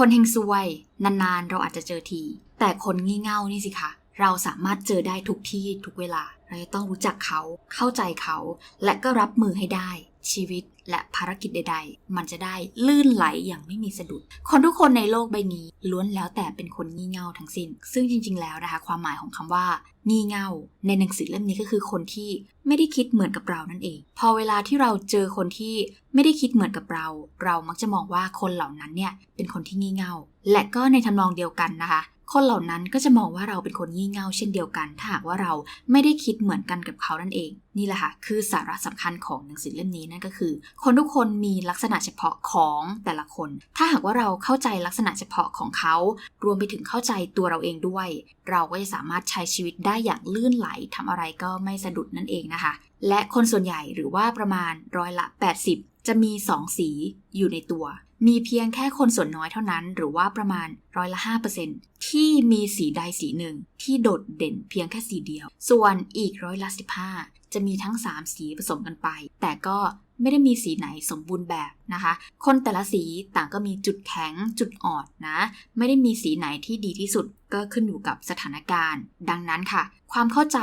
คนเฮงซวย นานๆ เราอาจจะเจอที แต่คนงี่เง่านี่สิคะเราสามารถเจอได้ทุกที่ทุกเวลา เราจะต้องรู้จักเขา เข้าใจเขา และก็รับมือให้ได้ ชีวิตและภารกิจใด ๆ มันจะได้ลื่นไหลอย่างไม่มีสะดุด คนทุกคนในโลกใบนี้ล้วนแล้วแต่เป็นคนงี่เง่าทั้งสิ้น ซึ่งจริง ๆ แล้วนะคะ ความหมายของคำว่างี่เง่า ในหนังสือเล่มนี้ก็คือคนที่ไม่ได้คิดเหมือนกับเรานั่นเอง พอเวลาที่เราเจอคนที่ไม่ได้คิดเหมือนกับเรา เรามักจะมองว่าคนเหล่านั้นเนี่ยเป็นคนที่งี่เง่า และก็ในทำนองเดียวกันนะคะ คนเหล่านั้นก็จะมองว่าเราเป็นคนงี่เง่าเช่นเดียวกันถ้าหากว่าเราไม่ได้คิดเหมือนกันกับเขานั่นเอง นี่แหละค่ะคือสาระสำคัญของหนังสือเล่มนี้นั่นก็คือ คนทุกคนมีลักษณะเฉพาะของแต่ละคน ถ้าหากว่าเราเข้าใจลักษณะเฉพาะของเขา รวมไปถึงเข้าใจตัวเราเองด้วย เราก็จะสามารถใช้ชีวิตได้อย่างลื่นไหลทำอะไรก็ไม่สะดุดนั่นเองนะคะ และคนส่วนใหญ่หรือว่าประมาณร้อยละ 80 จะมี 2 สีอยู่ในตัว มีเพียงแค่คนส่วนน้อยเท่านั้น หรือว่าประมาณร้อยละ5%ที่มีสีใดสีหนึ่งที่โดดเด่นเพียงแค่สีเดียว ส่วนอีกร้อยละ15 จะมีทั้ง 3 สีผสมกันไป แต่ก็ไม่ได้มีสีไหนสมบูรณ์แบบนะคะ คนแต่ละสีต่างก็มีจุดแข็งจุดอ่อนนะ ไม่ได้มีสีไหนที่ดีที่สุดก็ขึ้นอยู่กับสถานการณ์ ดังนั้นค่ะ ความเข้าใจ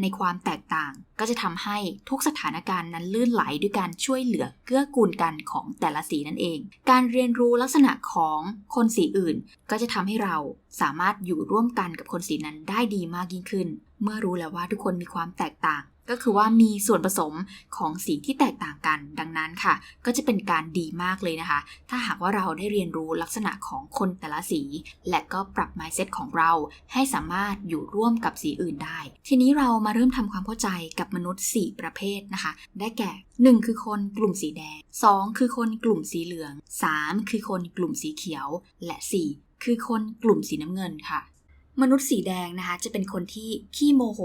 ในความแตกต่าง ก็จะทำให้ทุกสถานการณ์นั้นลื่นไหลด้วยการช่วยเหลือเกื้อกูลกันของแต่ละสีนั่นเอง การเรียนรู้ลักษณะของคนสีอื่น ก็จะทำให้เราสามารถอยู่ร่วมกันกับคนสีนั้นได้ดีมากยิ่งขึ้น เมื่อรู้แล้วว่าทุกคนมีความแตกต่าง ก็คือว่ามีส่วนผสมของสีที่แตกต่างกัน ดังนั้นค่ะ ก็จะเป็นการดีมากเลยนะคะ ถ้าหากว่าเราได้เรียนรู้ลักษณะของคนแต่ละสี และก็ปรับ mindset ของเราให้สามารถอยู่ร่วมกับสีอื่นได้ ทีนี้เรามาเริ่มทำความเข้าใจกับมนุษย์ 4 ประเภทนะคะ ได้แก่ 1 คือคนกลุ่มสีแดง 2 คือคนกลุ่มสีเหลือง 3 คือคนกลุ่มสีเขียว และ 4 คือคนกลุ่มสีน้ำเงินค่ะ มนุษย์สีแดงนะคะ จะเป็นคนที่ขี้โมโห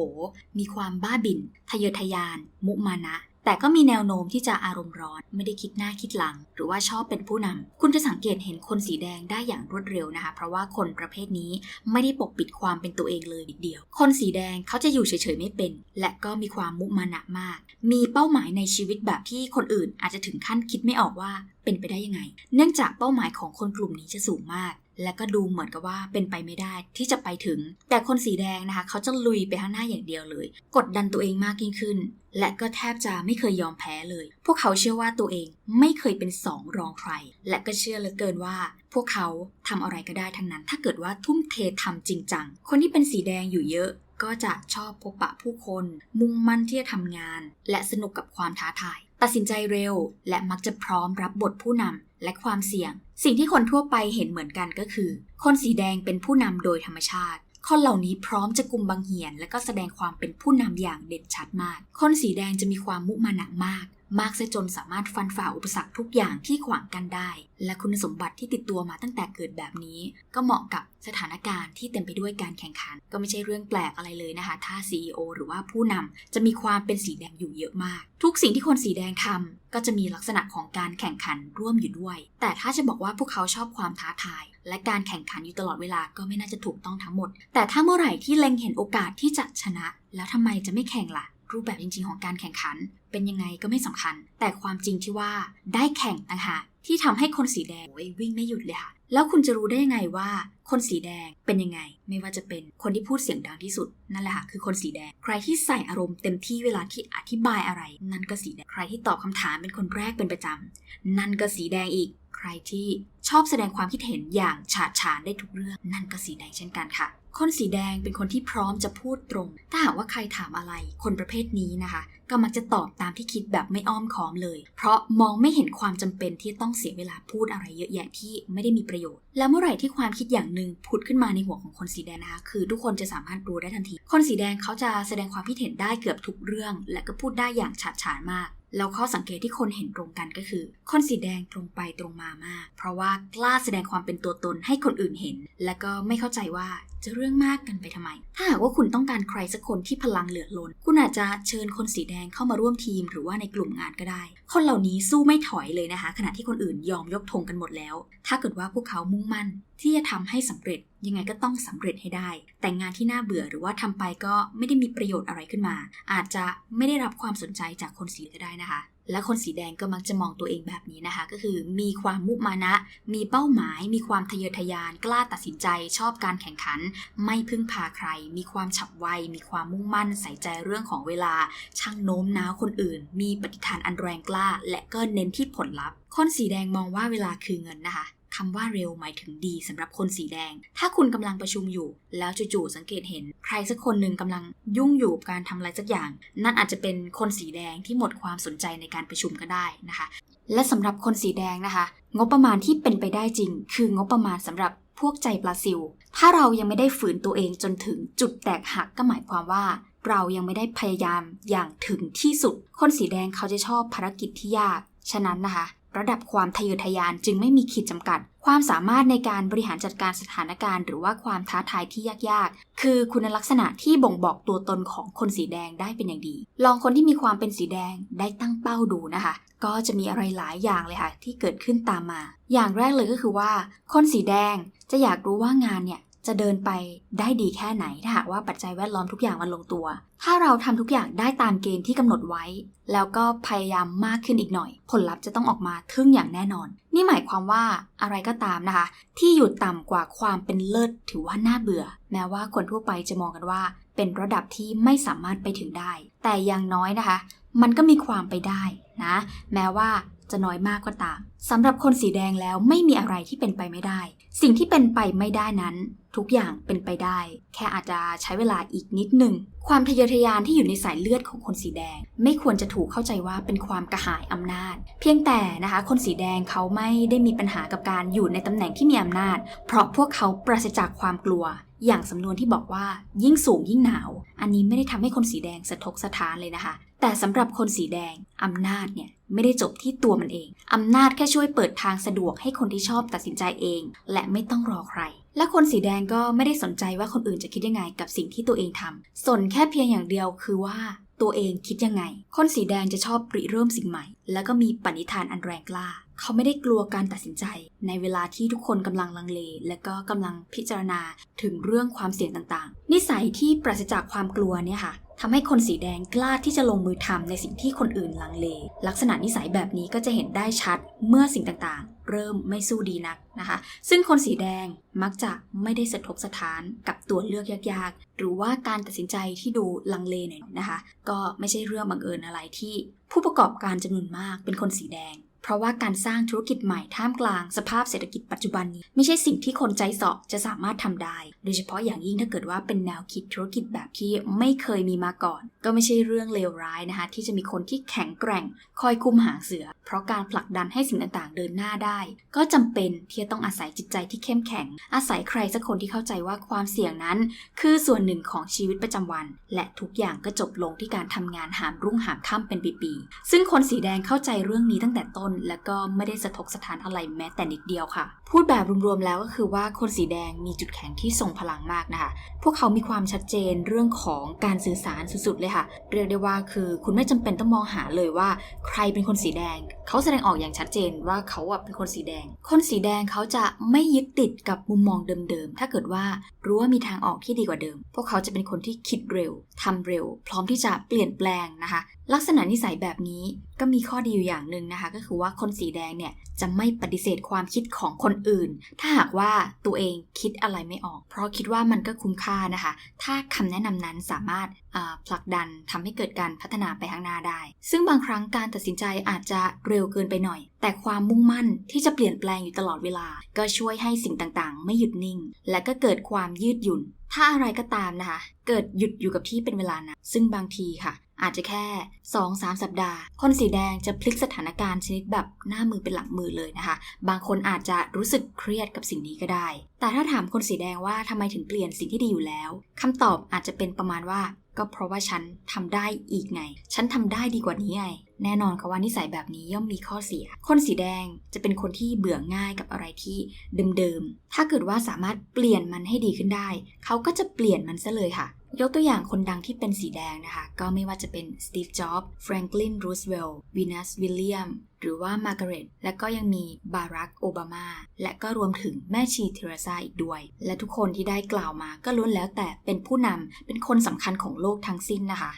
มีความบ้าบิ่นทะเยอทะยาน มุมานะ แต่ก็มีแนวโน้มที่จะอารมณ์ร้อน ไม่ได้คิดหน้าคิดหลัง หรือว่าชอบเป็นผู้นำคุณจะสังเกตเห็นคนสีแดงได้อย่างรวดเร็วนะคะ เพราะว่าคนประเภทนี้ไม่ได้ปกปิดความเป็นตัวเองเลยทีเดียว คนสีแดงเขาจะอยู่เฉยๆไม่เป็น และก็มีความมุมานะมาก มีเป้าหมายในชีวิตแบบที่คนอื่นอาจจะถึงขั้นคิดไม่ออกว่าเป็นไปได้ยังไง เนื่องจากเป้าหมายของคนกลุ่มนี้จะสูงมาก และก็ดูเหมือนกับว่าเป็นไปไม่ได้ที่จะไปถึง แต่คนสีแดงนะคะ เขาจะลุยไปข้างหน้าอย่างเดียวเลย กดดันตัวเองมากยิ่งขึ้น และก็แทบจะไม่เคยยอมแพ้เลย พวกเขาเชื่อว่าตัวเองไม่เคยเป็นสองรองใคร และก็เชื่อเหลือเกินว่า พวกเขาทำอะไรก็ได้ทั้งนั้น ถ้าเกิดว่าทุ่มเททำจริงจัง คนที่เป็นสีแดงอยู่เยอะก็จะชอบพบปะผู้คน มุ่งมั่นที่จะทำงาน และสนุกกับความท้าทาย ตัดสินใจเร็ว และมักจะพร้อมรับบทผู้นำ และความเสี่ยง สิ่งที่คนทั่วไปเห็นเหมือนกันก็คือ คนสีแดงเป็นผู้นำโดยธรรมชาติ คนเหล่านี้พร้อมจะกลุมบังเหียน และก็แสดงความเป็นผู้นำอย่างเด่นชัดมาก คนสีแดงจะมีความมุมานะมาก มากซะจนสามารถฟันฝ่าอุปสรรคทุกอย่างที่ขวางกันได้ และคุณสมบัติที่ติดตัวมาตั้งแต่เกิดแบบนี้ ก็เหมาะกับสถานการณ์ที่เต็มไปด้วยการแข่งขัน ก็ไม่ใช่เรื่องแปลกอะไรเลยนะคะ ถ้า CEO หรือว่าผู้นำจะมีความเป็นสีแดงอยู่เยอะมาก ทุกสิ่งที่คนสีแดงทำก็จะมีลักษณะของการแข่งขันร่วมอยู่ด้วย แต่ถ้าจะบอกว่าพวกเขาชอบความท้าทาย และการแข่งขันอยู่ตลอดเวลาก็ไม่น่าจะถูกต้องทั้งหมด แต่ถ้าเมื่อไหร่ที่เล็งเห็นโอกาสที่จะชนะ แล้วทำไมจะไม่แข่งล่ะ รูปแบบจริง ๆ ของการแข่งขัน เป็นยังไงก็ไม่สำคัญ แต่ความจริงที่ว่าได้แข่งต่างหากที่ทำให้คนสีแดงวิ่งไม่หยุดเลยค่ะแล้วคุณจะรู้ได้ยังไงว่า คนสีแดงเป็นยังไง ไม่ว่าจะเป็นคนที่พูดเสียงดังที่สุด นั่นแหละค่ะคือคนสีแดง ใครที่ใส่อารมณ์เต็มที่เวลาที่อธิบายอะไร นั่นก็สีแดง ใครที่ตอบคำถามเป็นคนแรกเป็นประจำนั่นก็สีแดงอีก ใครที่ ชอบแสดงความคิดเห็นอย่างฉาดฉานได้ทุกเรื่อง นั่นก็สีแดงเช่นกันค่ะ คนสีแดงเป็นคนที่พร้อมจะพูดตรง ถ้าหากว่าใครถามอะไร คนประเภทนี้นะคะ ก็มักจะตอบตามที่คิดแบบไม่อ้อมค้อมเลย เพราะมองไม่เห็นความจำเป็นที่ต้องเสียเวลาพูดอะไรเยอะแยะที่ไม่ได้มีประโยชน์ แล้วเมื่อไหร่ที่ความคิดอย่างหนึ่งผุดขึ้นมาในหัวของคนสีแดงนะคะ คือทุกคนจะสามารถรู้ได้ทันที คนสีแดงเขาจะแสดงความคิดเห็นได้เกือบทุกเรื่อง และก็พูดได้อย่างฉาดฉานมากแล้วข้อสังเกตที่คนเห็นตรงกันก็คือ คนสีแดงตรงไปตรงมามาก เพราะว่ากล้าแสดงความเป็นตัวตนให้คนอื่นเห็น และก็ไม่เข้าใจว่า จะเรื่องมากกันไปทำไม ถ้าหากว่าคุณต้องการใครสักคนที่พลังเหลือล้น คุณอาจจะเชิญคนสีแดงเข้ามาร่วมทีมหรือว่าในกลุ่มงานก็ได้ คนเหล่านี้สู้ไม่ถอยเลยนะคะ ขณะที่คนอื่นยอมยกธงกันหมดแล้ว ถ้าเกิดว่าพวกเขามุ่งมั่นที่จะทำให้สำเร็จยังไงก็ต้องสำเร็จให้ได้ แต่งานที่น่าเบื่อหรือว่าทำไปก็ไม่ได้มีประโยชน์อะไรขึ้นมา อาจจะไม่ได้รับความสนใจจากคนสีก็ได้นะคะ และคนสีแดงก็มักจะมองตัวเองแบบนี้นะคะ ก็คือมีความมุมานะ มีเป้าหมาย มีความทะเยอทะยาน กล้าตัดสินใจ ชอบการแข่งขัน ไม่พึ่งพาใคร มีความฉับไว มีความมุ่งมั่น ใส่ใจเรื่องของเวลา ช่างโน้มน้าวคนอื่น มีปฏิฐานอันแรงกล้า และก็เน้นที่ผลลัพธ์ คนสีแดงมองว่าเวลาคือเงินนะคะ คำว่าเร็วหมายถึงดีสำหรับคนสีแดง ถ้าคุณกำลังประชุมอยู่ แล้วจู่ๆสังเกตเห็น ใครสักคนหนึ่งกำลังยุ่งอยู่กับการทำอะไรสักอย่าง นั่นอาจจะเป็นคนสีแดงที่หมดความสนใจในการประชุมก็ได้นะคะ และสำหรับคนสีแดงนะคะ งบประมาณที่เป็นไปได้จริง คืองบประมาณสำหรับพวกใจปลาซิล ถ้าเรายังไม่ได้ฝืนตัวเองจนถึงจุดแตกหักก็หมายความว่า เรายังไม่ได้พยายามอย่างถึงที่สุด คนสีแดงเขาจะชอบภารกิจที่ยาก ฉะนั้นนะคะ ระดับความทะเยอทะยานจึงไม่มีขีดจำกัด ความสามารถในการบริหารจัดการสถานการณ์ หรือว่าความท้าทายที่ยากๆ คือคุณลักษณะที่บ่งบอกตัวตนของคนสีแดงได้เป็นอย่างดี ลองคนที่มีความเป็นสีแดงได้ตั้งเป้าดูนะคะ ก็จะมีอะไรหลายอย่างเลยค่ะที่เกิดขึ้นตามมา อย่างแรกเลยก็คือว่า คนสีแดงจะอยากรู้ว่างานเนี่ย จะเดินไปได้ดีแค่ไหนถ้าหากว่าปัจจัยแวดล้อมทุกอย่างมันลงตัว ถ้าเราทำทุกอย่างได้ตามเกณฑ์ที่กำหนดไว้ แล้วก็พยายามมากขึ้นอีกหน่อย ผลลัพธ์จะต้องออกมาทึ่งอย่างแน่นอน นี่หมายความว่าอะไรก็ตามนะคะ ที่อยู่ต่ำกว่าความเป็นเลิศถือว่าน่าเบื่อ แม้ว่าคนทั่วไปจะมองกันว่า เป็นระดับที่ไม่สามารถไปถึงได้ แต่อย่างน้อยนะคะ มันก็มีความไปได้นะ แม้ว่า จะน้อยมากก็ตามสำหรับคนสีแดงแล้วไม่มีอะไรที่เป็นไปไม่ได้ สิ่งที่เป็นไปไม่ได้นั้น ทุกอย่างเป็นไปได้ แค่อาจจะใช้เวลาอีกนิดหนึ่ง ความทะเยอทะยานที่อยู่ในสายเลือดของคนสีแดง ไม่ควรจะถูกเข้าใจว่าเป็นความกระหายอำนาจ เพียงแต่นะคะคนสีแดงเขาไม่ได้มีปัญหากับการอยู่ในตำแหน่งที่มีอำนาจ เพราะพวกเขาปราศจากความกลัวอย่างสำนวนที่บอกว่ายิ่งสูงยิ่งหนาว อันนี้ไม่ได้ทำให้คนสีแดงสะทกสะท้านเลยนะคะ แต่สำหรับคนสีแดงอำนาจเนี่ย ไม่ได้จบที่ตัวมันเอง อำนาจแค่ช่วยเปิดทางสะดวกให้คนที่ชอบตัดสินใจเอง และไม่ต้องรอใคร และคนสีแดงก็ไม่ได้สนใจว่าคนอื่นจะคิดยังไงกับสิ่งที่ตัวเองทำสนแค่เพียงอย่างเดียวคือว่าตัวเองคิดยังไง คนสีแดงจะชอบริเริ่มสิ่งใหม่ แล้วก็มีปณิธานอันแรงกล้า เขาไม่ได้กลัวการตัดสินใจ ในเวลาที่ทุกคนกำลังลังเล และก็กำลังพิจารณาถึงเรื่องความเสี่ยงต่างๆ นิสัยที่ปราศจากความกลัวเนี่ยค่ะ ทำให้คนสีแดงกล้าที่จะลงมือทำในสิ่งที่คนอื่นลังเล ลักษณะนิสัยแบบนี้ก็จะเห็นได้ชัดเมื่อสิ่งต่างๆ เริ่มไม่สู้ดีนักนะคะ ซึ่งคนสีแดงมักจะไม่ได้สะทกสะท้านกับตัวเลือกยากๆ หรือว่าการตัดสินใจที่ดูลังเลหน่อยนะคะ ก็ไม่ใช่เรื่องบังเอิญอะไรที่ผู้ประกอบการจำนวนมากเป็นคนสีแดง เพราะว่าการสร้างธุรกิจใหม่ท่ามกลางสภาพเศรษฐกิจปัจจุบันนี้ ไม่ใช่สิ่งที่คนใจสาะจะสามารถทำได้ โดยเฉพาะอย่างยิ่งถ้าเกิดว่าเป็นแนวคิดธุรกิจแบบที่ไม่เคยมีมาก่อน ก็ไม่ใช่เรื่องเลวร้ายนะคะ ที่จะมีคนที่แข็งแกร่ง คอยคุมหางเสือ เพราะการผลักดันให้สิ่งต่างๆ เดินหน้าได้ ก็จำเป็นที่จะต้องอาศัยจิตใจที่เข้มแข็ง อาศัยใครสักคนที่เข้าใจว่าความเสี่ยงนั้น คือส่วนหนึ่งของชีวิตประจำวัน และทุกอย่างก็จบลงที่การทำงานหามรุ่งหามค่ำเป็นปีๆซึ่งคนสีแดงเข้าใจเรื่องนี้ตั้งแต่ต้นและก็ไม่ได้สะทกสถานอะไรแม้แต่นิดเดียวค่ะ พูดแบบรวมๆแล้วก็คือว่าคนสีแดงมีจุดแข็งที่ทรงพลังมากนะคะ พวกเขามีความชัดเจนเรื่องของการสื่อสารสุดๆเลยค่ะ เรียกได้ว่าคือคุณไม่จำเป็นต้องมองหาเลยว่า ใครเป็นคนสีแดง เขาแสดงออกอย่างชัดเจนว่าเขาเป็นคนสีแดง คนสีแดงเขาจะไม่ยึดติดกับมุมมองเดิมๆ ถ้าเกิดว่ารู้ว่ามีทางออกที่ดีกว่าเดิม พวกเขาจะเป็นคนที่คิดเร็วทำเร็ว พร้อมที่จะเปลี่ยนแปลงนะคะ ลักษณะนิสัยแบบนี้ก็มีข้อดีอยู่อย่างหนึ่งนะคะ ก็คือว่าคนสีแดงเนี่ยจะไม่ปฏิเสธความคิดของคนอื่น ถ้าหากว่าตัวเองคิดอะไรไม่ออก เพราะคิดว่ามันก็คุ้มค่านะคะ ถ้าคำแนะนำนั้นสามารถผลักดันทำให้เกิดการพัฒนาไปข้างหน้าได้ ซึ่งบางครั้งการตัดสินใจอาจจะเร็วเกินไปหน่อย แต่ความมุ่งมั่นที่จะเปลี่ยนแปลงอยู่ตลอดเวลา ก็ช่วยให้สิ่งต่างๆ ไม่หยุดนิ่ง และก็เกิดความยืดหยุ่น ถ้าอะไรก็ตามนะคะ เกิดหยุดอยู่กับที่เป็นเวลานะซึ่งบางทีค่ะ อาจจะแค่ 2-3 สัปดาห์ คนสีแดงจะพลิกสถานการณ์ชนิดแบบหน้ามือเป็นหลังมือเลยนะคะ บางคนอาจจะรู้สึกเครียดกับสิ่งนี้ก็ได้ แต่ถ้าถามคนสีแดงว่าทำไมถึงเปลี่ยนสิ่งที่ดีอยู่แล้วคำตอบอาจจะเป็นประมาณว่า ก็เพราะว่าฉันทำได้อีกไง ฉันทำได้ดีกว่านี้ไงแน่นอนค่ะว่านิสัยแบบนี้ย่อมมีข้อเสีย คนสีแดงจะเป็นคนที่เบื่อง่ายกับอะไรที่เดิมๆ ถ้าเกิดว่าสามารถเปลี่ยนมันให้ดีขึ้นได้ เขาก็จะเปลี่ยนมันซะเลยค่ะ ยกตัวอย่างคนดังที่เป็นสีแดงนะคะ ก็ไม่ว่าจะเป็นสตีฟ จ็อบส์แฟรงคลิน รูสเวลล์วีนัส วิลเลียม หรือว่ามาร์กาเร็ต และก็ยังมีบารัก โอบามา และก็รวมถึงแม่ชีเทเรซาอีกด้วย และทุกคนที่ได้กล่าวมาก็ล้วนแล้วแต่เป็นผู้นำ เป็นคนสำคัญของโลกทั้งสิ้นนะคะ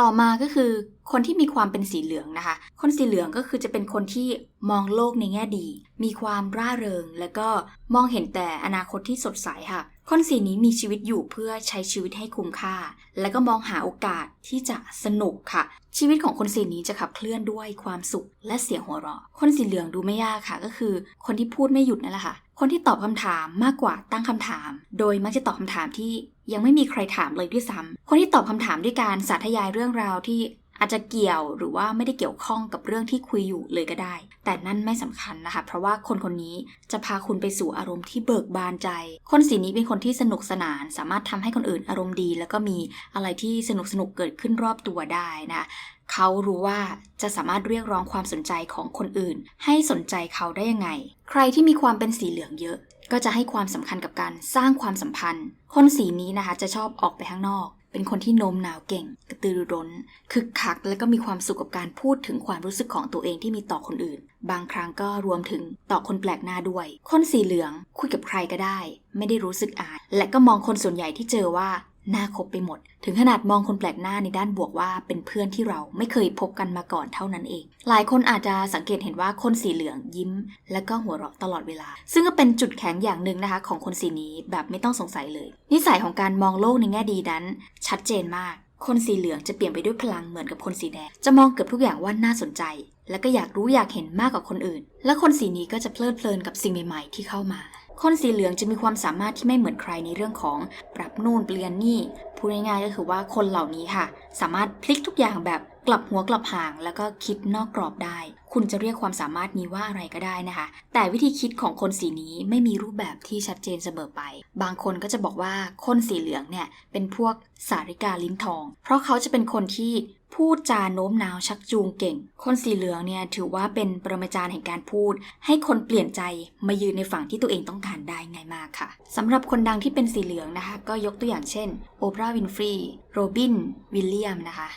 ต่อมาก็คือคนที่มีความเป็นสีเหลืองนะคะ คนสีเหลืองก็คือจะเป็นคนที่มองโลกในแง่ดี มีความร่าเริง แล้วก็มองเห็นแต่อนาคตที่สดใสค่ะ คนสีนี้มีชีวิตอยู่เพื่อใช้ชีวิตให้คุ้มค่า และก็มองหาโอกาสที่จะสนุกค่ะ ชีวิตของคนสีนี้จะขับเคลื่อนด้วยความสุขและเสียงหัวเราะ คนสีเหลืองดูไม่ยากค่ะ ก็คือ คนที่พูดไม่หยุดนั่นแหละค่ะ คนที่ตอบคำถามมากกว่าตั้งคำถาม โดยมักจะตอบคำถามที่ยังไม่มีใครถามเลยด้วยซ้ำคนที่ตอบคำถามด้วยการสาธยายเรื่องราวที่ อาจจะเกี่ยวหรือว่าไม่ได้เกี่ยวข้องกับเรื่องที่คุยอยู่เลยก็ได้ แต่นั่นไม่สำคัญนะคะ เพราะว่าคนคนนี้จะพาคุณไปสู่อารมณ์ที่เบิกบานใจ คนสีนี้เป็นคนที่สนุกสนาน สามารถทำให้คนอื่นอารมณ์ดี แล้วก็มีอะไรที่สนุกสนุกเกิดขึ้นรอบตัวได้นะเขารู้ว่าจะสามารถเรียกร้องความสนใจของคนอื่น ให้สนใจเขาได้ยังไง ใครที่มีความเป็นสีเหลืองเยอะก็จะให้ความสำคัญกับการสร้างความสัมพันธ์ คนสีนี้นะคะจะชอบออกไปข้างนอก เป็นคนที่โน้มน้าวเก่ง กระตือรือร้น คึกคัก และก็มีความสุขกับการพูดถึงความรู้สึกของตัวเองที่มีต่อคนอื่น บางครั้งก็รวมถึงต่อคนแปลกหน้าด้วย คนสีเหลืองคุยกับใครก็ได้ ไม่ได้รู้สึกอาย และก็มองคนส่วนใหญ่ที่เจอว่า น่าคบไปหมด ถึงขนาดมองคนแปลกหน้าในด้านบวกว่าเป็นเพื่อนที่เราไม่เคยพบกันมาก่อนเท่านั้นเอง หลายคนอาจจะสังเกตเห็นว่าคนสีเหลืองยิ้ม และก็หัวเราะตลอดเวลา ซึ่งก็เป็นจุดแข็งอย่างหนึ่งนะคะ ของคนสีนี้แบบไม่ต้องสงสัยเลย นิสัยของการมองโลกในแง่ดีนั้น ชัดเจนมาก คนสีเหลืองจะเปลี่ยนไปด้วยพลังเหมือนกับคนสีแดง จะมองเกือบทุกอย่างว่าน่าสนใจ และก็อยากรู้อยากเห็นมากกว่าคนอื่น และคนสีนี้ก็จะเพลิดเพลินกับสิ่งใหม่ ๆ ที่เข้ามา คนสีเหลืองจะมีความสามารถที่ไม่เหมือนใครในเรื่องของปรับนู่นเปลี่ยนนี่พูดง่ายๆก็คือว่าคนเหล่านี้ค่ะ สามารถพลิกทุกอย่างแบบกลับหัวกลับหาง แล้วก็คิดนอกกรอบได้ คุณจะเรียกความสามารถนี้ว่าอะไรก็ได้นะคะ แต่วิธีคิดของคนสีนี้ไม่มีรูปแบบที่ชัดเจนเสมอไป บางคนก็จะบอกว่าคนสีเหลืองเนี่ยเป็นพวกสาริกาลิ้นทอง เพราะเขาจะเป็นคนที่ พูดจาโน้มน้าวชักจูงเก่ง คนสีเหลืองเนี่ยถือว่าเป็นปรมาจารย์แห่งการพูด ให้คนเปลี่ยนใจมายืนในฝั่งที่ตัวเองต้องการได้ง่ายมากค่ะสำหรับคนดังที่เป็นสีเหลืองนะคะ ก็ยกตัวอย่างเช่น โอปราห์วินฟรีโรบิน วิลเลียมนะคะ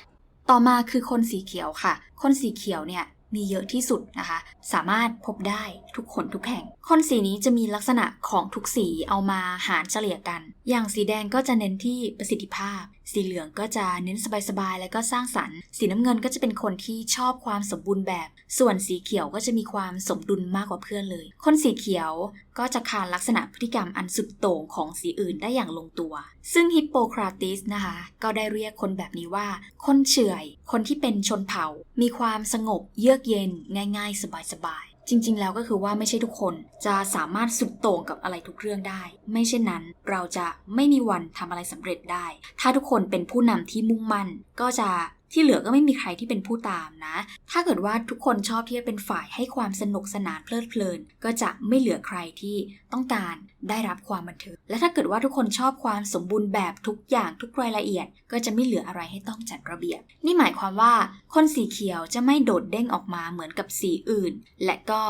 ต่อมาคือคนสีเขียวค่ะ คนสีเขียวเนี่ยมีเยอะที่สุดนะคะ สามารถพบได้ทุกคนทุกแห่ง คนสีนี้จะมีลักษณะของทุกสีเอามาหารเฉลี่ยกัน อย่างสีแดงก็จะเน้นที่ประสิทธิภาพ สีเหลืองก็จะเน้นสบายๆ และก็สร้างสรรค์ สีน้ำเงินก็จะเป็นคนที่ชอบความสมบูรณ์แบบ ส่วนสีเขียวก็จะมีความสมดุลมากกว่าเพื่อนเลย คนสีเขียวก็จะคานลักษณะพฤติกรรมอันสุดโต่งของสีอื่นได้อย่างลงตัว ซึ่งฮิปโปคราติสนะคะ ก็ได้เรียกคนแบบนี้ว่า คนเฉื่อย คนที่เป็นชนเผ่า มีความสงบเยือกเย็น ง่าย ๆ สบายๆ จริง ๆ แล้วก็คือว่าไม่ใช่ทุกคนจะสามารถสุดโต่งกับอะไรทุกเรื่องได้ ไม่เช่นนั้นเราจะไม่มีวันทำอะไรสำเร็จได้ ถ้าทุกคนเป็นผู้นำที่มุ่งมั่นก็จะ ที่เหลือก็ไม่มีใครที่เป็นผู้ตามนะ ถ้าเกิดว่าทุกคนชอบที่จะเป็นฝ่ายให้ความสนุกสนานเพลิดเพลิน ก็จะไม่เหลือใครที่ต้องการได้รับความบันเทิง และถ้าเกิดว่าทุกคนชอบความสมบูรณ์แบบทุกอย่างทุกรายละเอียด ก็จะไม่เหลืออะไรให้ต้องจัดระเบียบ นี่หมายความว่าคนสีเขียวจะไม่โดดเด้งออกมาเหมือนกับสีอื่น และก็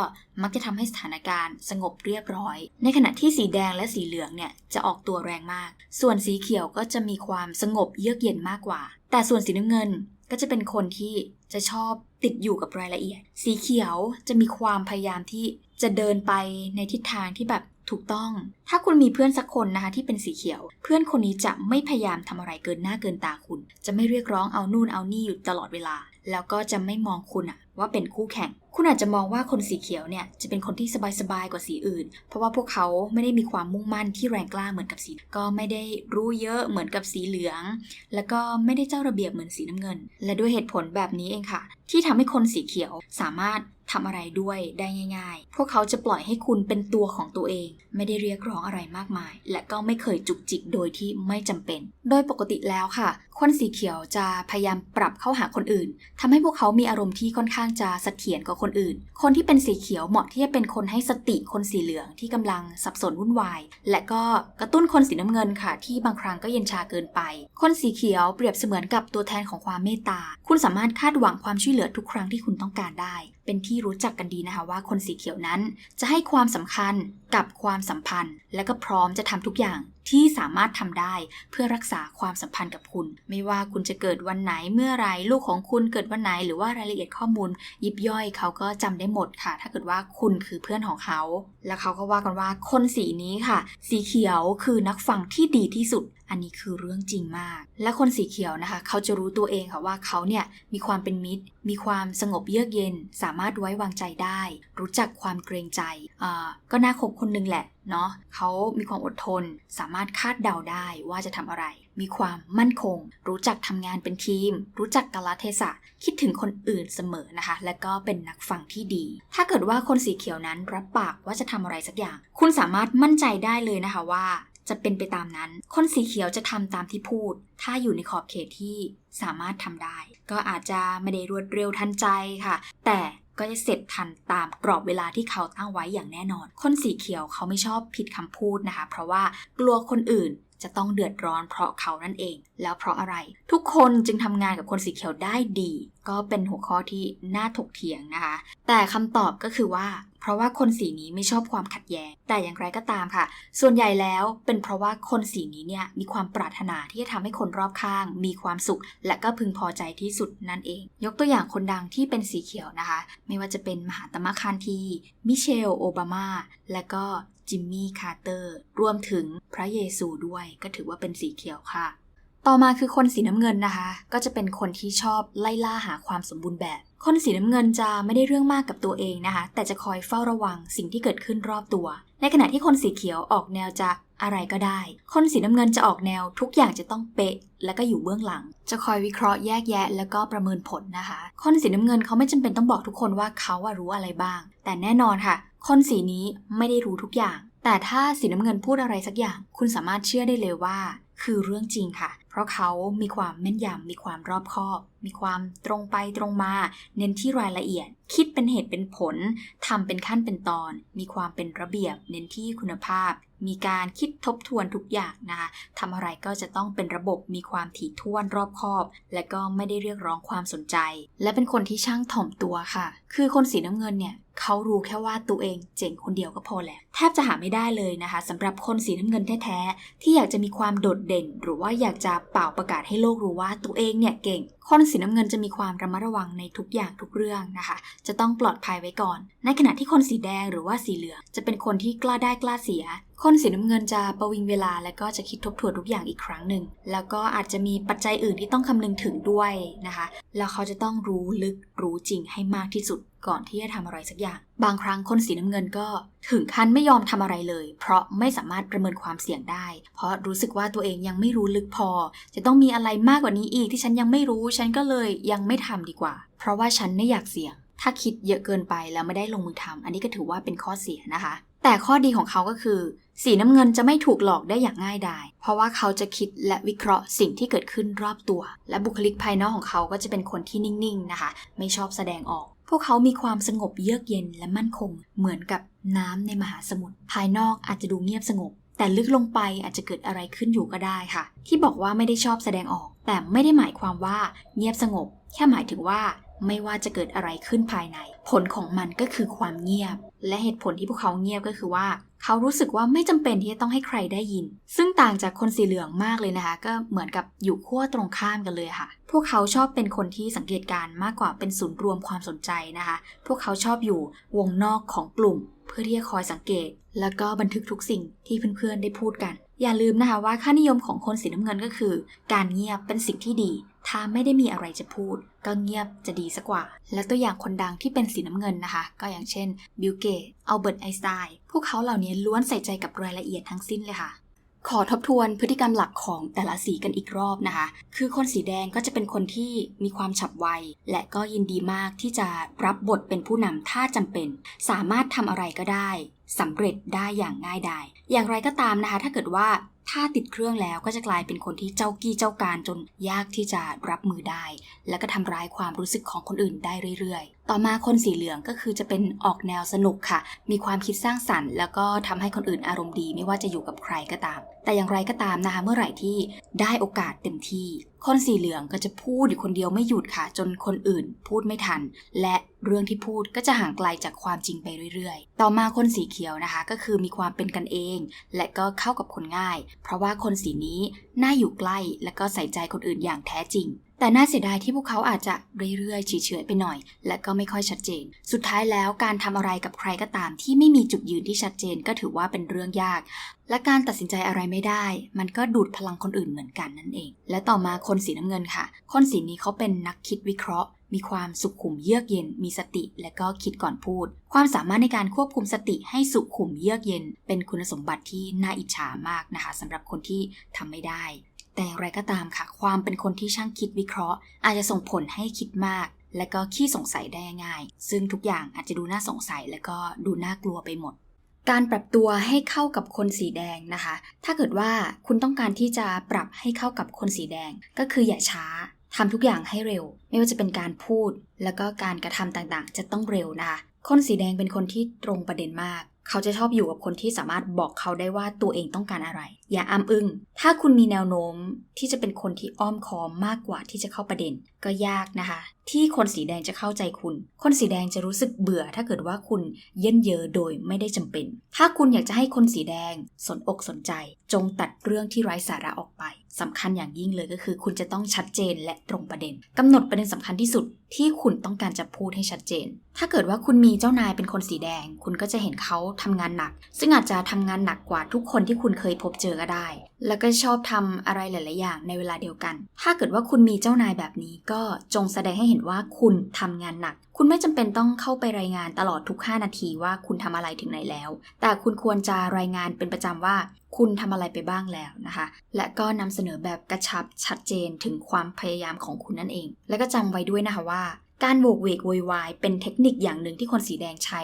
มักจะทำให้สถานการณ์สงบเรียบร้อย ในขณะที่สีแดงและสีเหลืองเนี่ยจะออกตัวแรงมาก ส่วนสีเขียวก็จะมีความสงบเยือกเย็นมากกว่า แต่ส่วนสีน้ำเงินก็จะเป็นคนที่จะชอบติดอยู่กับรายละเอียด สีเขียวจะมีความพยายามที่จะเดินไปในทิศทางที่แบบถูกต้อง ถ้าคุณมีเพื่อนสักคนนะคะที่เป็นสีเขียว เพื่อนคนนี้จะไม่พยายามทำอะไรเกินหน้าเกินตาคุณ จะไม่เรียกร้องเอานู่นเอานี่อยู่ตลอดเวลา แล้วก็จะไม่มองคุณอะว่าเป็นคู่แข่ง คุณอาจจะมองว่าคนสีเขียวเนี่ยจะเป็นคนที่สบายๆกว่าสีอื่น เพราะว่าพวกเขาไม่ได้มีความมุ่งมั่นที่แรงกล้าเหมือนกับสี ก็ไม่ได้รู้เยอะเหมือนกับสีเหลือง แล้วก็ไม่ได้เจ้าระเบียบเหมือนสีน้ำเงิน และด้วยเหตุผลแบบนี้เองค่ะ ที่ทำให้คนสีเขียวสามารถทำอะไรด้วยได้ง่าย ๆ พวกเขาจะปล่อยให้คุณเป็นตัวของตัวเอง ไม่ได้เรียกร้องอะไรมากมาย และก็ไม่เคยจุกจิกโดยที่ไม่จำเป็น โดยปกติแล้วค่ะ คนสีเขียวจะพยายามปรับเข้าหาคนอื่นทำให้พวกเขามีอารมณ์ที่ค่อนข้างจะเสถียรกว่าคนอื่น คนที่เป็นสีเขียวเหมาะที่จะเป็นคนให้สติคนสีเหลืองที่กำลังสับสนวุ่นวาย และก็กระตุ้นคนสีน้ำเงินค่ะ ที่บางครั้งก็เย็นชาเกินไป คนสีเขียวเปรียบเสมือนกับตัวแทนของความเมตตา คุณสามารถคาดหวังความช่วยเหลือทุกครั้งที่คุณต้องการได้ เป็นที่รู้จักกันดีนะคะว่าคนสีเขียวนั้น จะให้ความสำคัญกับความสัมพันธ์ และก็พร้อมจะทำทุกอย่าง ที่สามารถทำได้เพื่อรักษาความสัมพันธ์กับคุณ ไม่ว่าคุณจะเกิดวันไหนเมื่อไรลูกของคุณเกิดวันไหน หรือว่ารายละเอียดข้อมูล ยิบย่อยเขาก็จำได้หมดค่ะ ถ้าเกิดว่าคุณคือเพื่อนของเขา แล้วเขาก็ว่ากันว่าคนสีนี้ค่ะ สีเขียวคือนักฟังที่ดีที่สุด อันนี้คือเรื่องจริงมาก และคนสีเขียวนะคะ เขาจะรู้ตัวเองค่ะว่าเขาเนี่ยมีความเป็นมิตร มีความสงบเยือกเย็น สามารถไว้วางใจได้ รู้จักความเกรงใจอ่าก็น่าคบคนหนึงแหละเนาะเขามีความอดทน สามารถคาดเดาได้ว่าจะทำอะไร มีความมั่นคง รู้จักทำงานเป็นทีม รู้จักกาลเทศะ คิดถึงคนอื่นเสมอนะคะ และก็เป็นนักฟังที่ดี ถ้าเกิดว่าคนสีเขียวนั้นรับปากว่าจะทำอะไรสักอย่าง คุณสามารถมั่นใจได้เลยนะคะว่า จะเป็นไปตามนั้น คนสีเขียวจะทำตามที่พูด ถ้าอยู่ในขอบเขตที่สามารถทำได้ ก็อาจจะไม่ได้รวดเร็วทันใจค่ะ แต่ก็จะเสร็จทันตามกรอบเวลาที่เขาตั้งไว้อย่างแน่นอน คนสีเขียวเขาไม่ชอบผิดคำพูดนะคะ เพราะว่ากลัวคนอื่นจะต้องเดือดร้อนเพราะเขานั่นเอง แล้วเพราะอะไร ทุกคนจึงทำงานกับคนสีเขียวได้ดี ก็เป็นหัวข้อที่น่าถกเถียงนะคะ แต่คำตอบก็คือว่า เพราะว่าคนสีนี้ไม่ชอบความขัดแย้ง แต่อย่างไรก็ตามค่ะ ส่วนใหญ่แล้วเป็นเพราะว่าคนสีนี้เนี่ยมีความปรารถนาที่จะทำให้คนรอบข้าง มีความสุข และก็พึงพอใจที่สุดนั่นเอง ยกตัวอย่างคนดังที่เป็นสีเขียวนะคะ ไม่ว่าจะเป็นมหาตมะคานที มิเชล โอบามา และก็จิมมี่ คาร์เตอร์ รวมถึงพระเยซูด้วยก็ถือว่าเป็นสีเขียวค่ะ ต่อมาคือคนสีน้ำเงินนะคะ ก็จะเป็นคนที่ชอบไล่ล่าหาความสมบูรณ์แบบ คนสีน้ำเงินจะไม่ได้เรื่องมากกับตัวเองนะคะ แต่จะคอยเฝ้าระวังสิ่งที่เกิดขึ้นรอบตัว ในขณะที่คนสีเขียวออกแนวจะอะไรก็ได้ คนสีน้ำเงินจะออกแนวทุกอย่างจะต้องเป๊ะ และก็อยู่เบื้องหลัง จะคอยวิเคราะห์แยกแยะ แล้วก็ประเมินผลนะคะ คนสีน้ำเงินเขาไม่จำเป็นต้องบอกทุกคนว่าเขาอะรู้อะไรบ้าง แต่แน่นอนค่ะ คนสีนี้ไม่ได้รู้ทุกอย่าง แต่ถ้าสีน้ำเงินพูดอะไรสักอย่าง คุณสามารถเชื่อได้เลยว่า คือเรื่องจริงค่ะ เพราะเขามีความแม่นยำมีความรอบคอบ มีความตรงไปตรงมา เน้นที่รายละเอียด คิดเป็นเหตุเป็นผลทำเป็นขั้นเป็นตอน มีความเป็นระเบียบ เน้นที่คุณภาพ มีการคิดทบทวนทุกอย่างนะคะทำอะไรก็จะต้องเป็นระบบมีความถี่ถ้วนรอบคอบ และก็ไม่ได้เรียกร้องความสนใจ และเป็นคนที่ช่างถ่อมตัวค่ะ คือคนสีน้ำเงินเนี่ย เขารู้แค่ว่าตัวเองเจ๋งคนเดียวก็พอแล้วแทบจะหาไม่ได้เลยนะคะสำหรับคนสีน้ำเงินแท้ๆที่อยากจะมีความโดดเด่น หรือว่าอยากจะเป่าประกาศให้โลกรู้ว่าตัวเองเนี่ยเก่ง คนสีน้ำเงินจะมีความระมัดระวังในทุกอย่างทุกเรื่องนะคะ จะต้องปลอดภัยไว้ก่อน ในขณะที่คนสีแดงหรือว่าสีเหลือง จะเป็นคนที่กล้าได้กล้าเสียคนสีน้ำเงินจะประวิงเวลาและก็จะคิดทบทวนทุกอย่างอีกครั้งหนึ่ง แล้วก็อาจจะมีปัจจัยอื่นที่ต้องคำนึงถึงด้วยนะคะ แล้วเขาจะต้องรู้ลึกรู้จริงให้มากที่สุดก่อนที่จะทำอะไรสักอย่าง บางครั้งคนสีน้ำเงินก็ถึงขั้นไม่ยอมทำอะไรเลย เพราะไม่สามารถประเมินความเสี่ยงได้ เพราะรู้สึกว่าตัวเองยังไม่รู้ลึกพอ จะต้องมีอะไรมากกว่านี้อีกที่ฉันยังไม่รู้ ฉันก็เลยยังไม่ทำดีกว่า เพราะว่าฉันไม่อยากเสี่ยง ถ้าคิดเยอะเกินไปแล้วไม่ได้ลงมือทำอันนี้ก็ถือว่าเป็นข้อเสียนะคะ แต่ข้อดีของเขาก็คือ สีน้ำเงินจะไม่ถูกหลอกได้อย่างง่ายดายเพราะว่าเขาจะคิดและวิเคราะห์สิ่งที่เกิดขึ้นรอบตัว และบุคลิกภายนอกของเขาก็จะเป็นคนที่นิ่งๆนะคะ ไม่ชอบแสดงออก พวกเขามีความสงบเยือกเย็นและมั่นคง เหมือนกับน้ำในมหาสมุทร ภายนอกอาจจะดูเงียบสงบ แต่ลึกลงไปอาจจะเกิดอะไรขึ้นอยู่ก็ได้ค่ะ ที่บอกว่าไม่ได้ชอบแสดงออก แต่ไม่ได้หมายความว่าเงียบสงบ แค่หมายถึงว่าไม่ว่าจะเกิดอะไรขึ้นภายใน ผลของมันก็คือความเงียบ และเหตุผลที่พวกเขาเงียบก็คือว่า เขารู้สึกว่าไม่จำเป็นที่จะต้องให้ใครได้ยิน ซึ่งต่างจากคนสีเหลืองมากเลยนะคะ ก็เหมือนกับอยู่ขั้วตรงข้ามกันเลยค่ะ พวกเขาชอบเป็นคนที่สังเกตการณ์มากกว่าเป็นศูนย์รวมความสนใจนะคะ พวกเขาชอบอยู่วงนอกของกลุ่ม เพื่อที่จะคอยสังเกต แล้วก็บันทึกทุกสิ่งที่เพื่อนๆได้พูดกัน อย่าลืมนะคะว่าค่านิยมของคนสีน้ำเงินก็คือ การเงียบเป็นสิ่งที่ดี ถ้าไม่ได้มีอะไรจะพูด ก็เงียบจะดีสักกว่า และตัวอย่างคนดังที่เป็นสีน้ำเงินนะคะ ก็อย่างเช่นบิลเกตอัลเบิร์ตไอน์สไตน์พวกเขาเหล่านี้ล้วนใส่ใจกับรายละเอียดทั้งสิ้นเลยค่ะ ขอทบทวนพฤติกรรมหลักของแต่ละสีกันอีกรอบนะคะ คือคนสีแดงก็จะเป็นคนที่มีความฉับไว และก็ยินดีมากที่จะรับบทเป็นผู้นำถ้าจำเป็น สามารถทำอะไรก็ได้สำเร็จได้อย่างง่ายดายอย่างไรก็ตามนะคะ ถ้าเกิดว่า ถ้าติดเครื่องแล้วก็จะกลายเป็นคนที่เจ้ากี้เจ้าการจนยากที่จะรับมือได้ และก็ทำร้ายความรู้สึกของคนอื่นได้เรื่อยๆ ต่อมาคนสีเหลืองก็คือจะเป็นออกแนวสนุกค่ะ มีความคิดสร้างสรรค์ แล้วก็ทำให้คนอื่นอารมณ์ดีไม่ว่าจะอยู่กับใครก็ตาม แต่อย่างไรก็ตามนะคะเมื่อไหร่ที่ได้โอกาสเต็มที่ คนสีเหลืองก็จะพูดอยู่คนเดียวไม่หยุดค่ะ จนคนอื่นพูดไม่ทัน และเรื่องที่พูดก็จะห่างไกลจากความจริงไปเรื่อยๆ ต่อมาคนสีเขียวนะคะ ก็คือมีความเป็นกันเอง และก็เข้ากับคนง่าย เพราะว่าคนสีนี้น่าอยู่ใกล้และก็ใส่ใจคนอื่นอย่างแท้จริง แต่น่าเสียดายที่พวกเขาอาจจะเรื่อยๆเฉยๆไปหน่อย และก็ไม่ค่อยชัดเจน สุดท้ายแล้วการทำอะไรกับใครก็ตามที่ไม่มีจุดยืนที่ชัดเจนก็ถือว่าเป็นเรื่องยาก และการตัดสินใจอะไรไม่ได้ มันก็ดูดพลังคนอื่นเหมือนกันนั่นเอง และต่อมาคนสีน้ำเงินค่ะ คนสีนี้เขาเป็นนักคิดวิเคราะห์มีความสุขุมเยือกเย็น มีสติ และก็คิดก่อนพูด ความสามารถในการควบคุมสติให้สุขุมเยือกเย็น เป็นคุณสมบัติที่น่าอิจฉามากนะคะสำหรับคนที่ทำไม่ได้ แต่อย่างไรก็ตามค่ะ ความเป็นคนที่ช่างคิดวิเคราะห์ อาจจะส่งผลให้คิดมาก และก็ขี้สงสัยได้ง่าย ซึ่งทุกอย่างอาจจะดูน่าสงสัยและก็ดูน่ากลัวไปหมด การปรับตัวให้เข้ากับคนสีแดงนะคะ ถ้าเกิดว่าคุณต้องการที่จะปรับให้เข้ากับคนสีแดง ก็คืออย่าช้าทำทุกอย่างให้เร็ว ไม่ว่าจะเป็นการพูด แล้วก็การกระทำต่างๆ จะต้องเร็วนะคะ คนสีแดงเป็นคนที่ตรงประเด็นมาก เขาจะชอบอยู่กับคนที่สามารถบอกเขาได้ว่าตัวเองต้องการอะไร อย่าอ้ำอึง้ง ถ้าคุณมีแนวโน้มที่จะเป็นคนที่อ้อมค้อมมากกว่าที่จะเข้าประเด็น ก็ยากนะคะ ที่คนสีแดงจะเข้าใจคุณ คนสีแดงจะรู้สึกเบื่อ ถ้าเกิดว่าคุณเยินเยอโดยไม่ได้จำเป็น ถ้าคุณอยากจะให้คนสีแดงสนอกสนใจ จงตัดเรื่องที่ไร้สาระออกไปสำคัญอย่างยิ่งเลยก็คือ คุณจะต้องชัดเจนและตรงประเด็นกำหนดประเด็นสำคัญที่สุดที่คุณต้องการจะพูดให้ชัดเจน ถ้าเกิดว่าคุณมีเจ้านายเป็นคนสีแดง คุณก็จะเห็นเขาทำงานหนัก ซึ่งอาจจะทำงานหนักกว่าทุกคนที่คุณเคยพบเจอก็ได้ แล้วก็ชอบทำอะไรหลาย ๆ อย่างในเวลาเดียวกัน ถ้าเกิดว่าคุณมีเจ้านายแบบนี้ก็จงแสดงให้เห็นว่าคุณทำงานหนัก คุณไม่จำเป็นต้องเข้าไปรายงานตลอดทุก 5 นาทีว่าคุณทำอะไรถึงไหนแล้ว แต่คุณควรจะรายงานเป็นประจำว่าคุณทำอะไรไปบ้างแล้วนะคะ และก็นำเสนอแบบกระชับชัดเจนถึงความพยายามของคุณนั่นเอง และก็จำไว้ด้วยนะคะว่า การโวกเวกโวยวายเป็นเทคนิคอย่างหนึ่งที่คนสีแดงใช้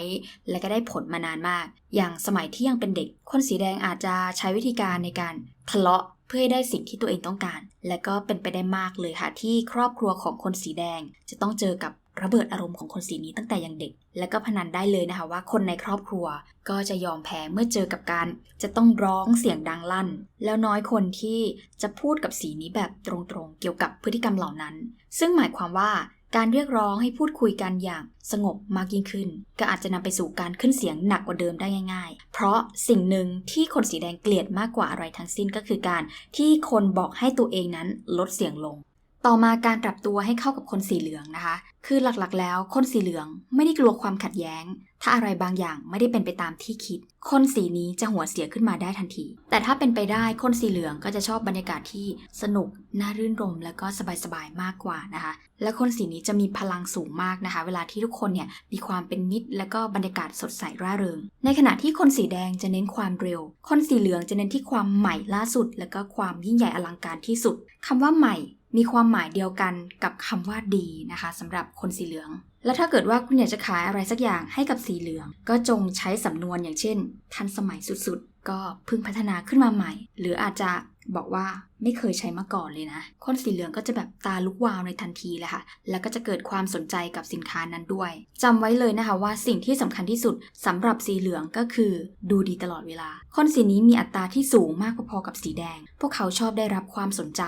และก็ได้ผลมานานมาก อย่างสมัยที่ยังเป็นเด็ก คนสีแดงอาจจะใช้วิธีการในการทะเลาะเพื่อให้ได้สิ่งที่ตัวเองต้องการ และก็เป็นไปได้มากเลยค่ะที่ครอบครัวของคนสีแดง จะต้องเจอกับระเบิดอารมณ์ของคนสีนี้ตั้งแต่ยังเด็ก และก็พนันได้เลยนะคะว่าคนในครอบครัวก็จะยอมแพ้เมื่อเจอกับการ จะต้องร้องเสียงดังลั่น แล้วน้อยคนที่จะพูดกับสีนี้แบบตรงๆ เกี่ยวกับพฤติกรรมเหล่านั้น ซึ่งหมายความว่า การเรียกร้องให้พูดคุยกันอย่างสงบมากยิ่งขึ้น ก็อาจจะนำไปสู่การขึ้นเสียงหนักกว่าเดิมได้ง่าย ๆ เพราะสิ่งหนึ่งที่คนสีแดงเกลียดมากกว่าอะไรทั้งสิ้นก็คือการที่คนบอกให้ตัวเองนั้นลดเสียงลง ต่อมาการปรับตัวให้เข้ากับคนสีเหลืองนะคะ คือหลักๆ แล้วคนสีเหลืองไม่ได้กลัวความขัดแย้ง ถ้าอะไรบางอย่างไม่ได้เป็นไปตามที่คิด คนสีนี้จะหัวเสียขึ้นมาได้ทันที แต่ถ้าเป็นไปได้คนสีเหลืองก็จะชอบบรรยากาศที่สนุก น่ารื่นรม และก็สบายๆ มากกว่านะคะ และคนสีนี้จะมีพลังสูงมากนะคะ เวลาที่ทุกคนเนี่ยมีความเป็นมิตร และก็บรรยากาศสดใสร่าเริง ในขณะที่คนสีแดงจะเน้นความเร็ว คนสีเหลืองจะเน้นที่ความใหม่ล่าสุด และก็ความยิ่งใหญ่อลังการที่สุดคำว่าใหม่ มีความหมายเดียวกันกับคำว่าดีนะคะสำหรับคนสีเหลือง และถ้าเกิดว่าคุณอยากจะขายอะไรสักอย่างให้กับสีเหลือง ก็จงใช้สำนวนอย่างเช่น ทันสมัยสุดๆ ก็พึ่งพัฒนาขึ้นมาใหม่ หรืออาจจะบอกว่า ไม่เคยใช้มาก่อนเลยนะ คนสีเหลืองก็จะแบบตาลุกวาวในทันทีเลยค่ะ แล้วก็จะเกิดความสนใจกับสินค้านั้นด้วยจำไว้เลยนะคะว่าสิ่งที่สำคัญที่สุดสำหรับสีเหลืองก็คือ ดูดีตลอดเวลา คนสีนี้มีอัตราที่สูงมากพอๆกับสีแดง พวกเขาชอบได้รับความสนใจ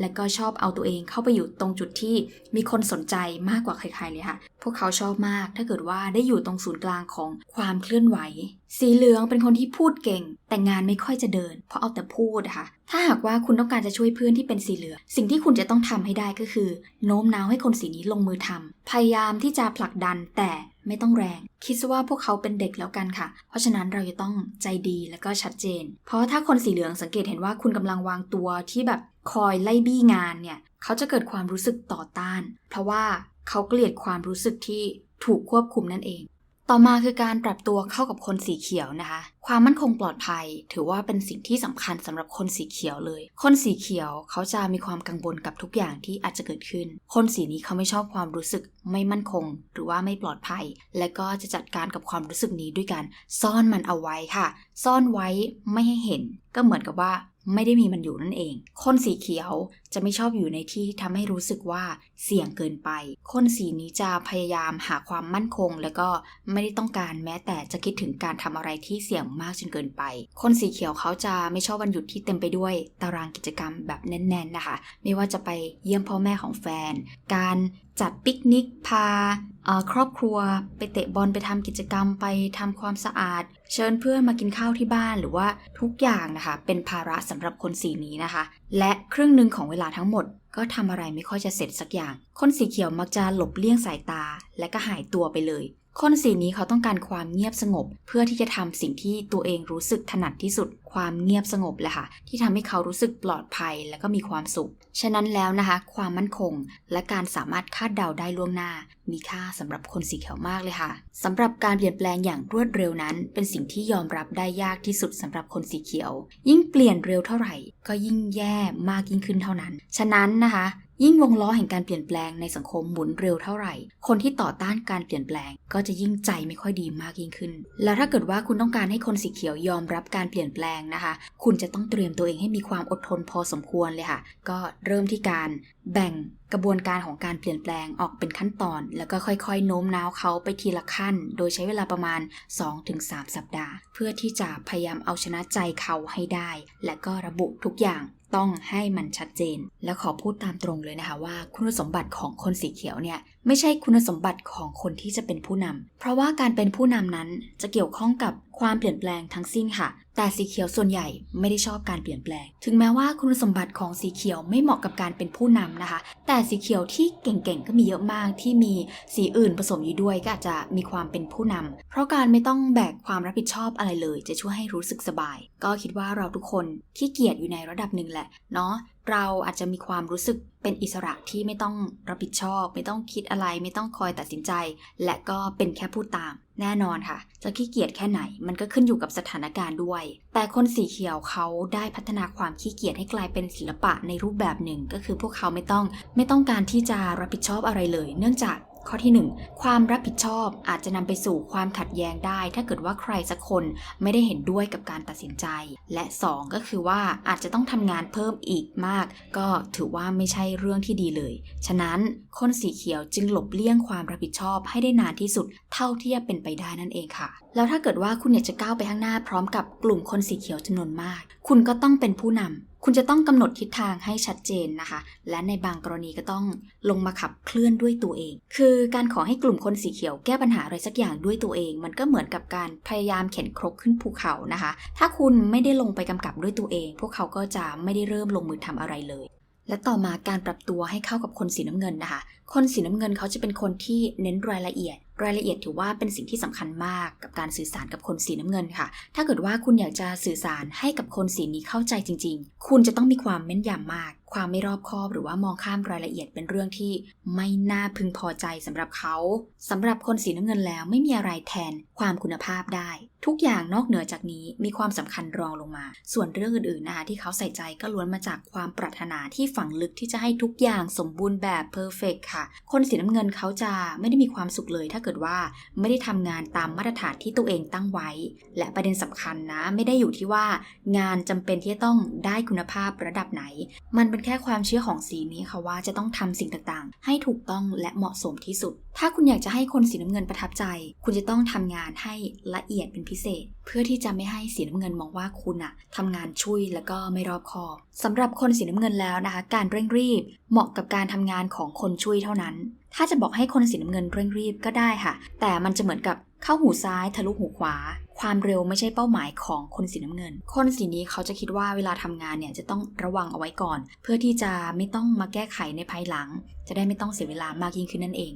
และก็ชอบเอาตัวเองเข้าไปอยู่ตรงจุดที่มีคนสนใจมากกว่าใครๆเลยค่ะ พวกเขาชอบมากถ้าเกิดว่าได้อยู่ตรงศูนย์กลางของความเคลื่อนไหว สีเหลืองเป็นคนที่พูดเก่ง แต่งานไม่ค่อยจะเดิน เพราะเอาแต่พูดค่ะ ถ้าหากว่าคุณต้องการจะช่วยเพื่อนที่เป็นสีเหลืองสิ่งที่คุณจะต้องทำให้ได้ก็คือ โน้มน้าวให้คนสีนี้ลงมือทำพยายามที่จะผลักดันแต่ไม่ต้องแรง คิดซะว่าพวกเขาเป็นเด็กแล้วกันค่ะ เพราะฉะนั้นเราจะต้องใจดีและก็ชัดเจน เพราะถ้าคนสีเหลืองสังเกตเห็นว่าคุณกำลังวางตัวที่แบบคอยไล่บี้งานเนี่ย เขาจะเกิดความรู้สึกต่อต้าน เพราะว่าเขาเกลียดความรู้สึกที่ถูกควบคุมนั่นเอง ต่อมาคือการปรับตัวเข้ากับคนสีเขียวนะคะ ความมั่นคงปลอดภัย ถือว่าเป็นสิ่งที่สำคัญสำหรับคนสีเขียวเลย คนสีเขียวเขาจะมีความกังวลกับทุกอย่างที่อาจจะเกิดขึ้น คนสีนี้เขาไม่ชอบความรู้สึกไม่มั่นคง หรือว่าไม่ปลอดภัย และก็จะจัดการกับความรู้สึกนี้ด้วยการซ่อนมันเอาไว้ค่ะ ซ่อนไว้ไม่ให้เห็น ก็เหมือนกับว่าไม่ได้มีมันอยู่นั่นเอง คนสีเขียว จะไม่ชอบอยู่ในที่ที่ทำให้รู้สึกว่าเสี่ยงเกินไป คนสีนี้จะพยายามหาความมั่นคง แล้วก็ไม่ได้ต้องการแม้แต่จะคิดถึงการทำอะไรที่เสี่ยงมากจนเกินไป คนสีเขียวเขาจะไม่ชอบวันหยุดที่เต็มไปด้วย ตารางกิจกรรมแบบแน่น ๆนะคะ ไม่ว่าจะไปเยี่ยมพ่อแม่ของแฟน การจัดปิกนิกพาครอบครัวไปเตะบอลไปทำกิจกรรมไปทำความสะอาด เชิญเพื่อนมากินข้าวที่บ้านหรือว่าทุกอย่างนะคะ เป็นภาระสำหรับคนสีนี้นะคะ และครึ่งหนึ่งของเวลาทั้งหมด ก็ทำอะไรไม่ค่อยจะเสร็จสักอย่าง คนสีเขียวมักจะหลบเลี่ยงสายตา และก็หายตัวไปเลย คนสีนี้เขาต้องการความเงียบสงบ เพื่อที่จะทำสิ่งที่ตัวเองรู้สึกถนัดที่สุด ความเงียบสงบแหละค่ะ ที่ทำให้เขารู้สึกปลอดภัยและก็มีความสุข ฉะนั้นแล้วนะคะ ความมั่นคง และการสามารถคาดเดาได้ล่วงหน้า มีค่าสำหรับคนสีเขียวมากเลยค่ะสำหรับการเปลี่ยนแปลงอย่างรวดเร็วนั้น เป็นสิ่งที่ยอมรับได้ยากที่สุดสำหรับคนสีเขียว ยิ่งเปลี่ยนเร็วเท่าไหร่ ก็ยิ่งแย่มากยิ่งขึ้นเท่านั้น ฉะนั้นนะคะ ยิ่งวงล้อแห่งการเปลี่ยนแปลงในสังคมหมุนเร็วเท่าไหร่ คนที่ต่อต้านการเปลี่ยนแปลง ก็จะยิ่งใจไม่ค่อยดีมากยิ่งขึ้น แล้วถ้าเกิดว่าคุณต้องการให้คนสีเขียวยอมรับการเปลี่ยนแปลงนะคะ คุณจะต้องเตรียมตัวเองให้มีความอดทนพอสมควรเลยค่ะ ก็เริ่มที่การแบ่งกระบวนการของการเปลี่ยนแปลงออกเป็นขั้นตอน แล้วก็ค่อยๆ โน้มน้าวเขาไปทีละขั้น โดยใช้เวลาประมาณ 2-3 สัปดาห์ เพื่อที่จะพยายามเอาชนะใจเขาให้ได้ และก็ระบุทุกอย่าง ต้องให้มันชัดเจน และขอพูดตามตรงเลยนะคะว่า คุณสมบัติของคนสีเขียวเนี่ย ไม่ใช่คุณสมบัติของคนที่จะเป็นผู้นำ เพราะว่าการเป็นผู้นำนั้นจะเกี่ยวข้องกับความเปลี่ยนแปลงทั้งสิ้นค่ะ แต่สีเขียวส่วนใหญ่ไม่ได้ชอบการเปลี่ยนแปลง ถึงแม้ว่าคุณสมบัติของสีเขียวไม่เหมาะกับการเป็นผู้นำนะคะ แต่สีเขียวที่เก่งๆก็มีเยอะมากที่มีสีอื่นผสมอยู่ด้วยก็อาจจะมีความเป็นผู้นำ เพราะการไม่ต้องแบกความรับผิดชอบอะไรเลย จะช่วยให้รู้สึกสบาย ก็คิดว่าเราทุกคนขี้เกียจอยู่ในระดับหนึ่งแหละเนาะ เราอาจจะมีความรู้สึก เป็นอิสระที่ไม่ต้องรับผิดชอบ ไม่ต้องคิดอะไร ไม่ต้องคอยตัดสินใจ และก็เป็นแค่พูดตาม แน่นอนค่ะ จะขี้เกียจแค่ไหน มันก็ขึ้นอยู่กับสถานการณ์ด้วย แต่คนสีเขียวเขาได้พัฒนาความขี้เกียจให้กลายเป็นศิลปะในรูปแบบหนึ่ง ก็คือพวกเขาไม่ต้องไม่ต้องการที่จะรับผิดชอบอะไรเลย เนื่องจาก ข้อที่ 1 ความรับผิดชอบอาจจะนำไปสู่ความขัดแย้งได้ ถ้าเกิดว่าใครสักคนไม่ได้เห็นด้วยกับการตัดสินใจ และ 2 ก็คือว่าอาจจะต้องทำงานเพิ่มอีกมาก ก็ถือว่าไม่ใช่เรื่องที่ดีเลย ฉะนั้นคนสีเขียวจึงหลบเลี่ยงความรับผิดชอบให้ได้นานที่สุด เท่าที่จะเป็นไปได้นั่นเองค่ะ แล้วถ้าเกิดว่าคุณอยากจะก้าวไปข้างหน้าพร้อมกับกลุ่มคนสีเขียวจำนวนมาก คุณก็ต้องเป็นผู้นำ คุณจะต้องกำหนดทิศทางให้ชัดเจนนะคะ และในบางกรณีก็ต้องลงมาขับเคลื่อนด้วยตัวเอง คือการขอให้กลุ่มคนสีเขียวแก้ปัญหาอะไรสักอย่างด้วยตัวเอง มันก็เหมือนกับการพยายามเข็นครกขึ้นภูเขานะคะ ถ้าคุณไม่ได้ลงไปกำกับด้วยตัวเอง พวกเขาก็จะไม่ได้เริ่มลงมือทำอะไรเลย และต่อมาการปรับตัวให้เข้ากับคนสีน้ำเงินนะคะ คนสีน้ำเงินเขาจะเป็นคนที่เน้นรายละเอียด รายละเอียดถือว่าเป็นสิ่งที่สำคัญมากกับการสื่อสารกับคนสีน้ำเงินค่ะ ถ้าเกิดว่าคุณอยากจะสื่อสารให้กับคนสีนี้เข้าใจจริง ๆ คุณจะต้องมีความแม่นยำมากความไม่รอบคอบหรือว่ามองข้ามรายละเอียดเป็นเรื่องที่ไม่น่าพึงพอใจสำหรับเขาสำหรับคนสีน้ำเงินแล้วไม่มีอะไรแทนความคุณภาพได้ ทุกอย่างนอกเหนือจากนี้มีความสำคัญรองลงมา ส่วนเรื่องอื่นๆนะคะที่เขาใส่ใจก็ล้วนมาจากความปรารถนาที่ฝังลึกที่จะให้ทุกอย่างสมบูรณ์แบบเพอร์เฟกค่ะ คนสีน้ำเงินเขาจะไม่ได้มีความสุขเลย ถ้าเกิดว่าไม่ได้ทำงานตามมาตรฐานที่ตัวเองตั้งไว้ และประเด็นสำคัญนะ ไม่ได้อยู่ที่ว่างานจำเป็นที่จะต้องได้คุณภาพระดับไหน มันเป็นแค่ความเชื่อของสีนี้ค่ะว่าจะต้องทำสิ่งต่างๆ ให้ถูกต้องและเหมาะสมที่สุด ถ้าคุณอยากจะให้คนสีน้ำเงินประทับใจ คุณจะต้องทำงานให้ละเอียดเป็นพิเศษ เพื่อที่จะไม่ให้สีน้ำเงินมองว่าคุณอะทำงานช่วยแล้วก็ไม่รอบคอบสำหรับคนสีน้ำเงินแล้วนะคะ การเร่งรีบ เหมาะกับการทำงานของคนช่วยเท่านั้น ถ้าจะบอกให้คนสีน้ำเงินเร่งรีบก็ได้ค่ะ แต่มันจะเหมือนกับเข้าหูซ้ายทะลุหูขวา ความเร็วไม่ใช่เป้าหมายของคนสีน้ำเงิน คนสีนี้เขาจะคิดว่าเวลาทำงานเนี่ยจะต้องระวังเอาไว้ก่อน เพื่อที่จะไม่ต้องมาแก้ไขในภายหลัง จะได้ไม่ต้องเสียเวลามากยิ่งขึ้นนั่นเอง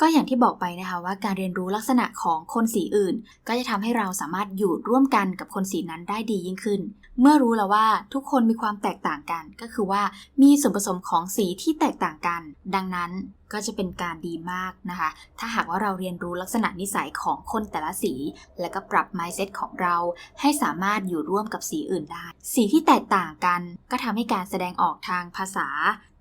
ก็อย่างที่บอกไปนะคะว่าการเรียนรู้ลักษณะของคนสีอื่น ก็จะทำให้เราสามารถอยู่ร่วมกันกับคนสีนั้นได้ดียิ่งขึ้น เมื่อรู้แล้วว่าทุกคนมีความแตกต่างกัน ก็คือว่ามีส่วนผสมของสีที่แตกต่างกัน ดังนั้นก็จะเป็นการดีมากนะคะ ถ้าหากว่าเราเรียนรู้ลักษณะนิสัยของคนแต่ละสี และก็ปรับ mindset ของเรา ให้สามารถอยู่ร่วมกับสีอื่นได้ สีที่แตกต่างกัน ก็ทำให้การแสดงออกทางภาษา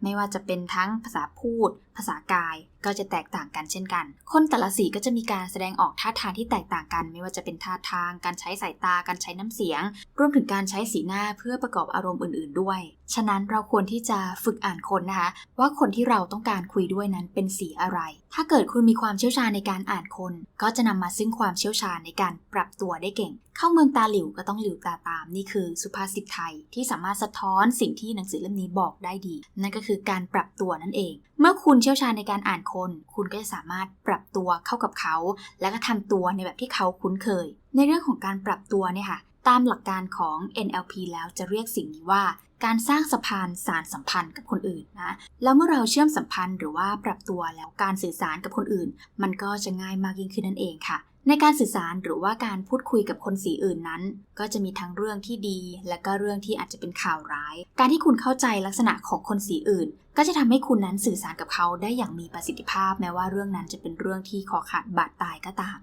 ไม่ว่าจะเป็นทั้งภาษาพูดภาษากายก็จะแตกต่างกันเช่นกัน คนแต่ละสีก็จะมีการแสดงออกท่าทางที่แตกต่างกัน ไม่ว่าจะเป็นท่าทาง การใช้สายตา การใช้น้ำเสียง รวมถึงการใช้สีหน้าเพื่อประกอบอารมณ์อื่น ๆ ด้วย ฉะนั้นเราควรที่จะฝึกอ่านคนนะคะ ว่าคนที่เราต้องการคุยด้วยนั้นเป็นสีอะไร ถ้าเกิดคุณมีความเชี่ยวชาญในการอ่านคน ก็จะนำมาซึ่งความเชี่ยวชาญในการปรับตัวได้เก่ง เข้าเมืองตาหลิวก็ต้องหลิวตาตาม นี่คือสุภาษิตไทยที่สามารถสะท้อนสิ่งที่หนังสือเล่มนี้บอกได้ดี นั่นก็คือการปรับตัวนั่นเอง เมื่อคุณเชี่ยวชาญในการอ่านคน คุณก็จะสามารถปรับตัวเข้ากับเขา และก็ทำตัวในแบบที่เขาคุ้นเคย ในเรื่องของการปรับตัวเนี่ยค่ะ ตามหลักการของ NLP แล้วจะเรียกสิ่งนี้ว่า การสร้างสะพานสารสัมพันธ์กับคนอื่นนะ แล้วเมื่อเราเชื่อมสัมพันธ์หรือว่าปรับตัวแล้วการสื่อสารกับคนอื่น มันก็จะง่ายมากยิ่งขึ้นนั่นเองค่ะ ในการสื่อสารหรือว่าการพูดคุยกับคนสีอื่นนั้น ก็จะมีทั้งเรื่องที่ดี และก็เรื่องที่อาจจะเป็นข่าวร้าย การที่คุณเข้าใจลักษณะของคนสีอื่น ก็จะทำให้คุณนั้นสื่อสารกับเขาได้อย่างมีประสิทธิภาพ แม้ว่าเรื่องนั้นจะเป็นเรื่องที่ขอขาดบาดตายก็ตาม